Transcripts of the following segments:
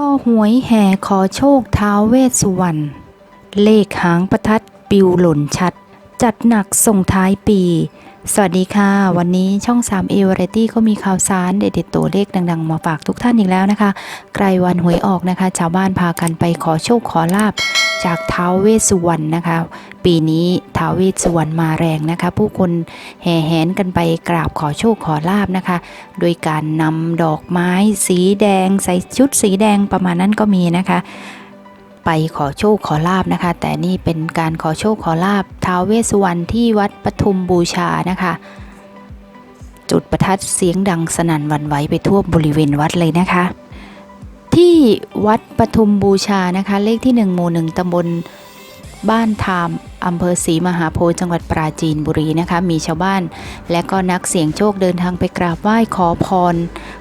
ข้อหวยแห่ขอโชคท้าวเวสสุวรรณ เลขหางประทัดปิวหล่นชัด จัดหนักส่งท้ายปี สวัสดีค่ะ วันนี้ช่อง 3 a v a r i t y ก็มีข่าวสารเด็ดๆตัวเลขดังๆ มาฝากทุกท่านอีกแล้วนะคะ ใกล้วันหวยออกนะคะ ชาวบ้านพากันไปขอโชคขอลาบ จากท้าวเวสสุวรรณนะคะ ปีนี้ท้าวเวสสุวรรณมาแรงนะคะ ผู้คนแห่แหนกันไปกราบขอโชคขอลาบนะคะ โดยการนำดอกไม้สีแดง ใส่ชุดสีแดงประมาณนั้นก็มีนะคะ ไปขอโชคขอลาบนะคะ แต่นี่เป็นการขอโชคขอลาบท้าวเวสสุวรรณที่วัดปทุมบูชานะคะจุดประทัดเสียงดังสนั่นวันไหวไปทั่วบริเวณวัดเลยนะคะ ที่วัดปทุมบูชานะคะ เลขที่ 1 หมู่ 1 ตำบลบ้านทามอำเภอศรีมหาโพธิ์จังหวัดปราจีนบุรีนะคะ มีชาวบ้าน และก็นักเสี่ยงโชคเดินทางไปกราบไหว้ขอพร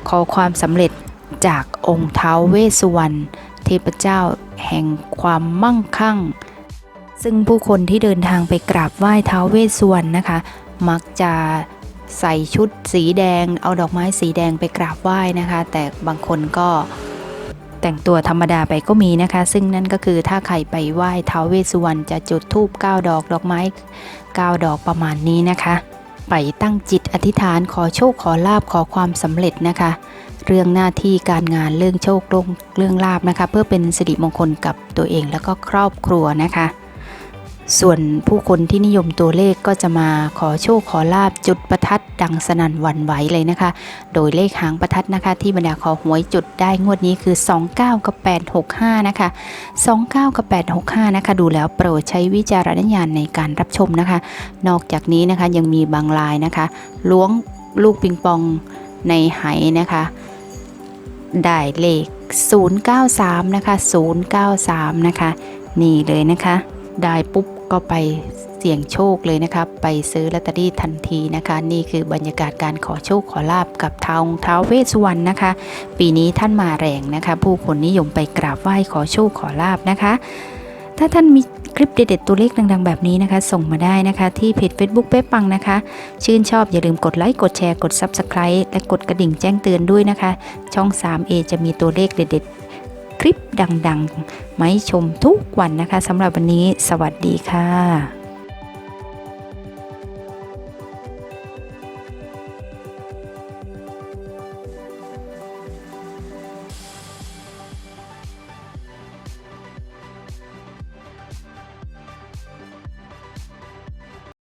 ขอความสำเร็จจากองค์ท้าวเวสสุวรรณเทพเจ้าแห่งความมั่งคั่ง ซึ่งผู้คนที่เดินทางไปกราบไหว้ท้าวเวสสุวรรณนะคะ มักจะใส่ชุดสีแดง เอาดอกไม้สีแดงไปกราบไหว้นะคะ แต่บางคนก็ แต่งตัวธรรมดาไปก็มีนะคะ ซึ่งนั่นก็คือถ้าใครไปไหว้ท้าวเวสสุวรรณจะจุดธูป9ดอกดอกไม้9ดอกประมาณนี้นะคะ ไปตั้งจิตอธิษฐานขอโชคขอลาบขอความสำเร็จนะคะ เรื่องหน้าที่การงานเรื่องโชคลงเรื่องลาบนะคะ เพื่อเป็นสิริมงคลกับตัวเองแล้วก็ครอบครัวนะคะ ส่วนผู้คนที่นิยมตัวเลขก็จะมาขอโชคขอลาบจุดประทัดดังสนั่นหวันไหวเลยนะคะ โดยเลขหางประทัดนะคะ ที่บรรดาขอหวยจุดได้งวดนี้คือ 29 กับ 865 นะคะ 29 กับ 865 นะคะ ดูแล้วโปรดใช้วิจารณญาณในการรับชมนะคะ นอกจากนี้นะคะยังมีบางลายนะคะ ล้วงลูกปิงปองในไหนะคะ ได้เลข 093 นะคะ 093 นะคะ นี่เลยนะคะได้ปุ๊บ ก็ไปเสี่ยงโชคเลยนะคะ ไปซื้อลอตเตอรี่ทันทีนะคะ นี่คือบรรยากาศการขอโชคขอลาบกับท้าวท้าวเวสสุวรรณนะคะ ปีนี้ท่านมาแรงนะคะ ผู้คนนิยมไปกราบไหว้ขอโชคขอลาบนะคะ ถ้าท่านมีคลิปเด็ดๆตัวเลขดังๆ แบบนี้นะคะ ส่งมาได้นะคะที่เพจ Facebook เป๊ปังนะคะ ชื่นชอบอย่าลืมกดไลค์ กดแชร์ กด Subscribe และกดกระดิ่งแจ้งเตือนด้วยนะคะ ช่อง 3A จะมีตัวเลขเด็ดๆ ลิปดังๆมาให้ชมทุกวันนะคะสำหรับวันนี้ สวัสดีค่ะ